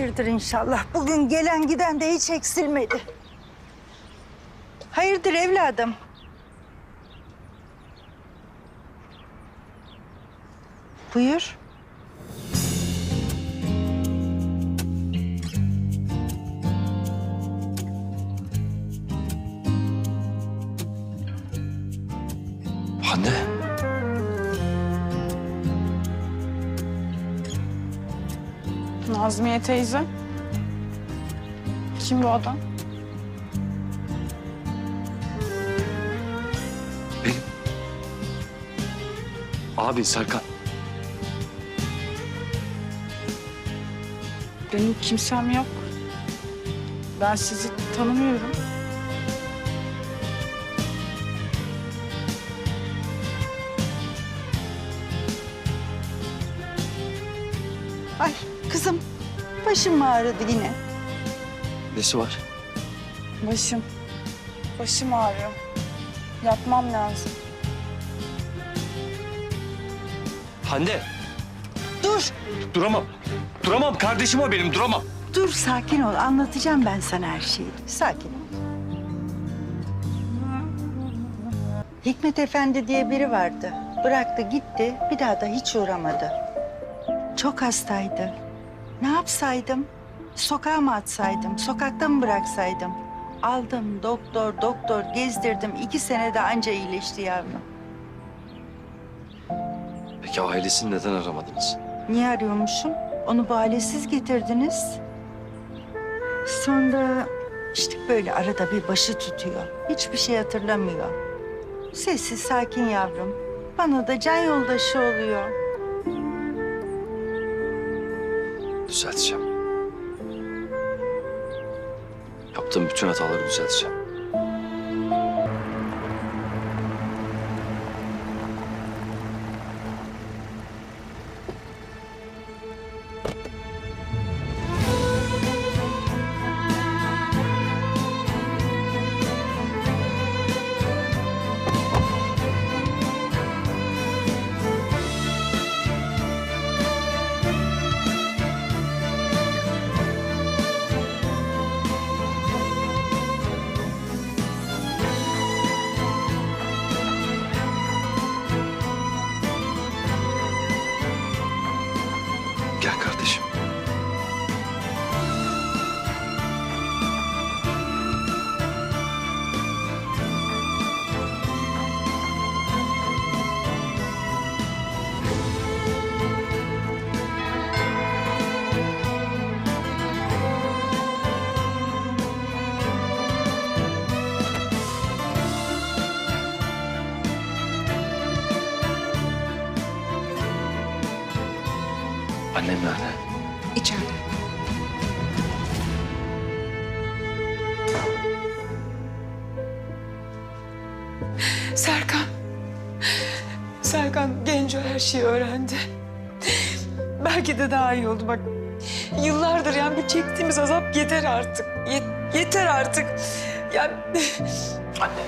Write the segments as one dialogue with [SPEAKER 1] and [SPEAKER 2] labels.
[SPEAKER 1] Hayırdır inşallah. Bugün gelen giden de hiç eksilmedi. Hayırdır evladım? Buyur.
[SPEAKER 2] Hande.
[SPEAKER 3] Nazmiye teyze. Kim bu adam?
[SPEAKER 2] Benim. Abi Serkan.
[SPEAKER 3] Benim kimsem yok. Ben sizi tanımıyorum.
[SPEAKER 1] Ay kızım başım ağrıdı yine?
[SPEAKER 2] Nesi var?
[SPEAKER 3] Başım. Başım ağrıyor. Yatmam lazım.
[SPEAKER 2] Hande.
[SPEAKER 1] Dur,
[SPEAKER 2] Duramam. Duramam. Kardeşim o benim. Duramam.
[SPEAKER 1] dur sakin ol. Anlatacağım ben sana her şeyi. Sakin ol. Hikmet Efendi diye biri vardı. Bıraktı gitti. Bir daha da hiç uğramadı. Çok hastaydı. Ne yapsaydım? Sokağa mı atsaydım? Sokakta mı bıraksaydım? Aldım doktor doktor gezdirdim. İki senede anca iyileşti yavrum.
[SPEAKER 2] Peki ailesini neden aramadınız?
[SPEAKER 1] Niye arıyormuşum? Onu balesiz getirdiniz. Sonra işte böyle arada bir başı tutuyor. Hiçbir şey hatırlamıyor. Sessiz sakin yavrum. Bana da can yoldaşı oluyor.
[SPEAKER 2] Düzelteceğim. Yaptığım bütün hataları düzelteceğim. Annem nerede?
[SPEAKER 4] İçeride. Serkan. Serkan Genco her şeyi öğrendi. Belki de daha iyi oldu bak. Yıllardır yani bu çektiğimiz azap yeter artık. Yet- yeter artık. Ya
[SPEAKER 2] Anne.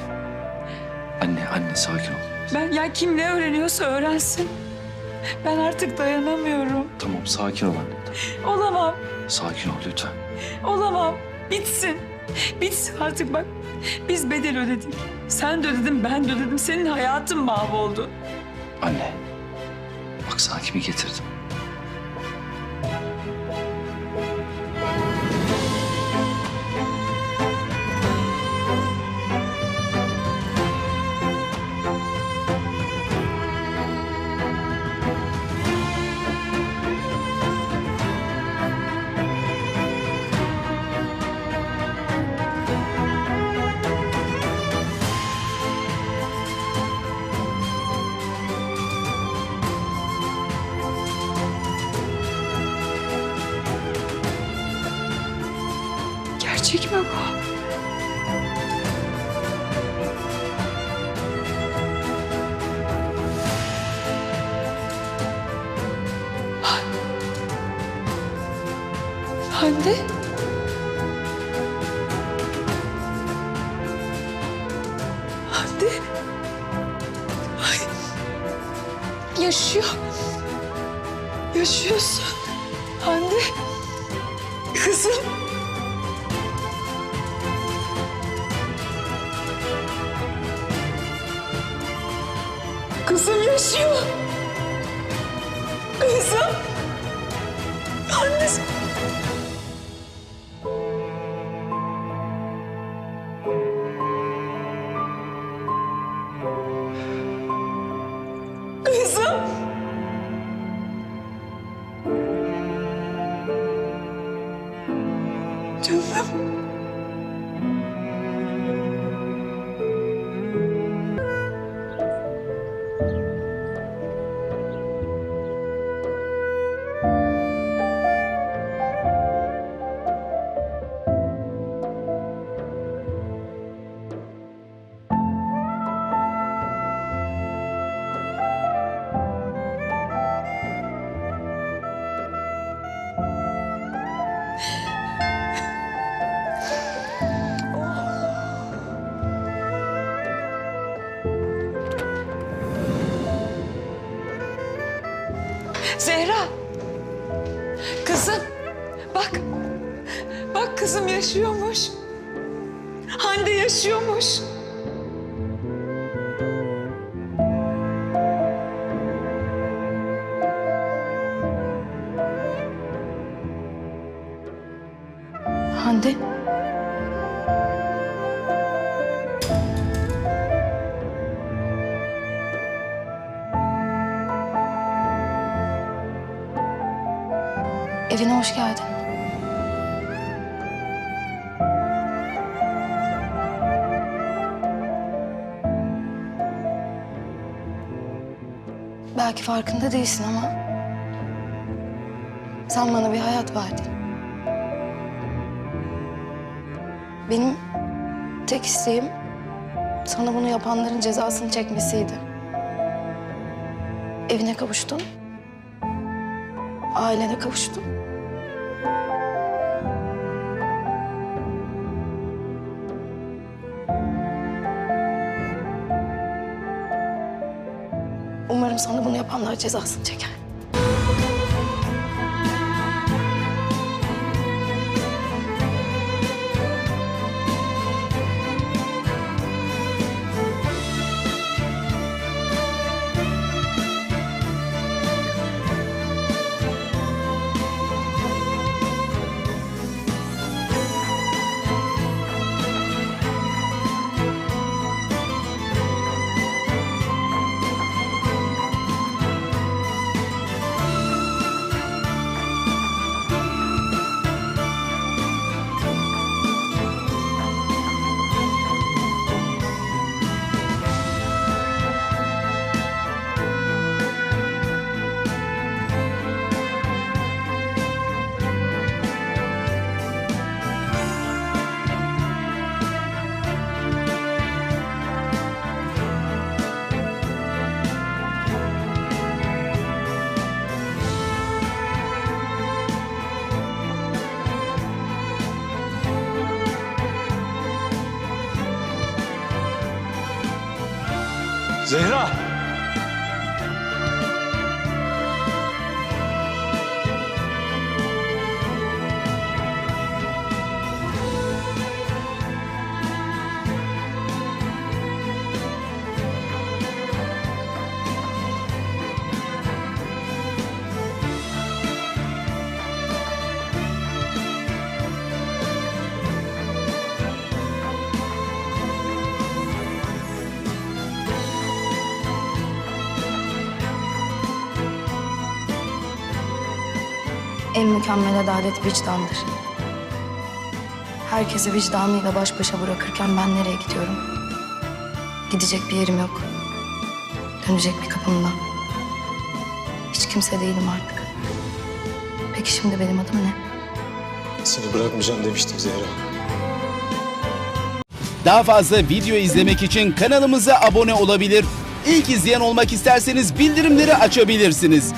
[SPEAKER 2] Anne, anne sakin ol.
[SPEAKER 4] ben ya kim ne öğreniyorsa öğrensin. Ben artık dayanamıyorum.
[SPEAKER 2] Tamam sakin ol anne. Tamam.
[SPEAKER 4] Olamam.
[SPEAKER 2] Sakin ol lütfen.
[SPEAKER 4] Olamam. Bitsin. Bitsin artık bak. Biz bedel ödedik. Sen de ödedin, ben de ödedim. Senin hayatın mahvoldu.
[SPEAKER 2] Anne. Bak sana kimi getirdim.
[SPEAKER 4] Gerçek mi bu? Hande? Hande? Ay. Yaşıyor. Yaşıyorsun. Hande. Kızım. Kızım yaşıyor. Kızım. Annesi. Kızım. Zehra. Kızım. Bak. Bak kızım yaşıyormuş. Hande yaşıyormuş.
[SPEAKER 3] Hande. Evine hoş geldin. Belki farkında değilsin ama sen bana bir hayat verdin. Benim tek isteğim sana bunu yapanların cezasını çekmesiydi. Evine kavuştun. Ailene kavuştun. Umarım sana bunu yapanlar cezasını çeker.
[SPEAKER 5] Zehra!
[SPEAKER 3] En mükemmel adalet vicdandır. Herkesi vicdanıyla baş başa bırakırken ben nereye gidiyorum? Gidecek bir yerim yok. Dönecek bir kapım da. Hiç kimse değilim artık. Peki şimdi benim adım ne?
[SPEAKER 5] Seni bırakmayacağım demiştim Zehra.
[SPEAKER 6] Daha fazla video izlemek için kanalımıza abone olabilir. İlk izleyen olmak isterseniz bildirimleri açabilirsiniz.